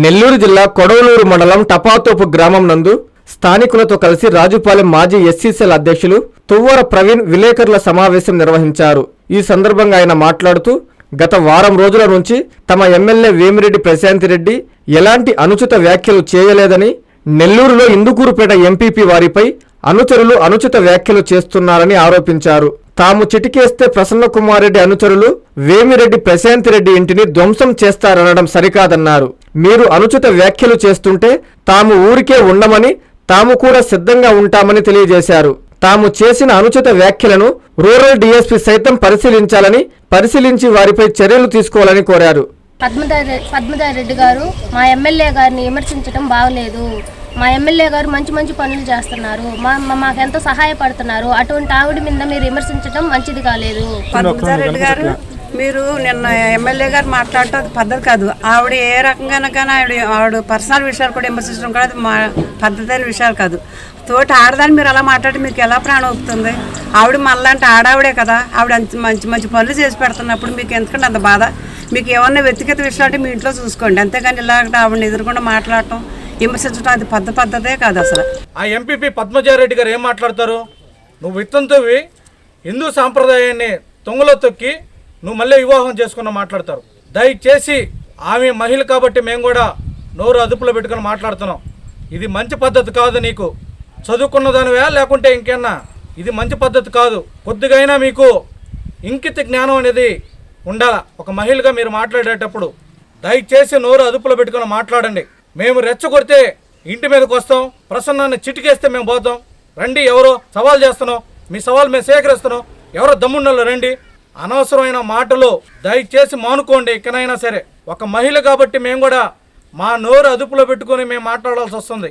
నెల్లూరు జిల్లా కొడవలూరు మండలం టపాతోపు గ్రామం నందు స్థానికులతో కలిసి రాజుపాలెం మాజీ ఎస్సీసీల అధ్యక్షులు తువ్వర ప్రవీణ్ విలేకరుల సమావేశం నిర్వహించారు. ఈ సందర్భంగా ఆయన మాట్లాడుతూ గత వారం రోజుల నుంచి తమ ఎమ్మెల్యే వేమిరెడ్డి ప్రశాంతిరెడ్డి ఎలాంటి అనుచిత వ్యాఖ్యలు చేయలేదని నెల్లూరులో ఇందుకూరుపేట ఎంపీపీ వారిపై అనుచరులు అనుచిత వ్యాఖ్యలు చేస్తున్నారని ఆరోపించారు. తాము చిటికేస్తే ప్రసన్న రెడ్డి అనుచరులు వేమిరెడ్డి ప్రశాంత్ రెడ్డి ఇంటిని ధ్వంసం చేస్తారనడం సరికాదన్నారు. మీరు అనుచిత వ్యాఖ్యలు చేస్తుంటే తాము ఊరికే ఉండమని తాము కూడా సిద్ధంగా ఉంటామని తెలియజేశారు. తాము చేసిన అనుచిత వ్యాఖ్యలను రూరల్ డీఎస్పీ సైతం పరిశీలించాలని పరిశీలించి వారిపై చర్యలు తీసుకోవాలని కోరారు. రెడ్డి గారు మా ఎమ్మెల్యే గారిని విమర్శించడం బాగలేదు. మా ఎమ్మెల్యే గారు మంచి మంచి పనులు చేస్తున్నారు. మా మాకెంతో సహాయపడుతున్నారు. అటువంటి ఆవిడ మీద మీరు విమర్శించడం మంచిది కాలేదు. మీరు నిన్న ఎమ్మెల్యే గారు మాట్లాడటం అది పద్ధతి కాదు. ఆవిడ ఏ రకంగా కానీ ఆవిడ ఆవిడ పర్సనల్ విషయాలు కూడా విమర్శించడం కూడా అది మా పద్ధతి అయిన విషయాలు కాదు. తోటి ఆడదాన్ని మీరు అలా మాట్లాడి మీకు ఎలా ప్రాణం అవుతుంది ఆవిడ మళ్ళంటే ఆడావిడే కదా. ఆవిడ అంత మంచి మంచి పనులు చేసి పెడుతున్నప్పుడు మీకు ఎందుకంటే అంత బాధ? మీకు ఏమన్నా వ్యక్తిగత విషయాలు అంటే మీ ఇంట్లో చూసుకోండి. అంతేగాని ఇలాగ ఆవిడని ఎదుర్కొండా మాట్లాడటం విమర్శించడం అది పెద్ద పద్ధతే కాదు అసలు. ఆ ఎంపీపీ పద్మజారెడ్డి గారు ఏం మాట్లాడతారు? నువ్వు విత్తంతోవి హిందూ సాంప్రదాయాన్ని తొంగలో తొక్కి నువ్వు మళ్ళీ వివాహం చేసుకున్న మాట్లాడతారు. దయచేసి ఆమె మహిళ కాబట్టి మేము కూడా నోరు అదుపులో పెట్టుకుని మాట్లాడుతున్నాం. ఇది మంచి పద్ధతి కాదు నీకు. చదువుకున్న దానివే లేకుంటే ఇంకేనా? ఇది మంచి పద్ధతి కాదు. కొద్దిగైనా మీకు ఇంకిత జ్ఞానం అనేది ఉండాల? ఒక మహిళగా మీరు మాట్లాడేటప్పుడు దయచేసి నోరు అదుపులో పెట్టుకుని మాట్లాడండి. మేము రెచ్చగొడితే ఇంటి మీదకి వస్తాం. ప్రసన్నాన్ని చిటికేస్తే మేము పోతాం. రండి ఎవరో సవాల్ చేస్తున్నాం. మీ సవాల్ మేము సేకరిస్తున్నాం. ఎవరో దమ్మున్నలో రండి. అనవసరమైన మాటలు దయచేసి మానుకోండి ఇకనైనా సరే. ఒక మహిళ కాబట్టి మేము కూడా మా నోరు అదుపులో పెట్టుకొని మేము మాట్లాడాల్సి వస్తుంది.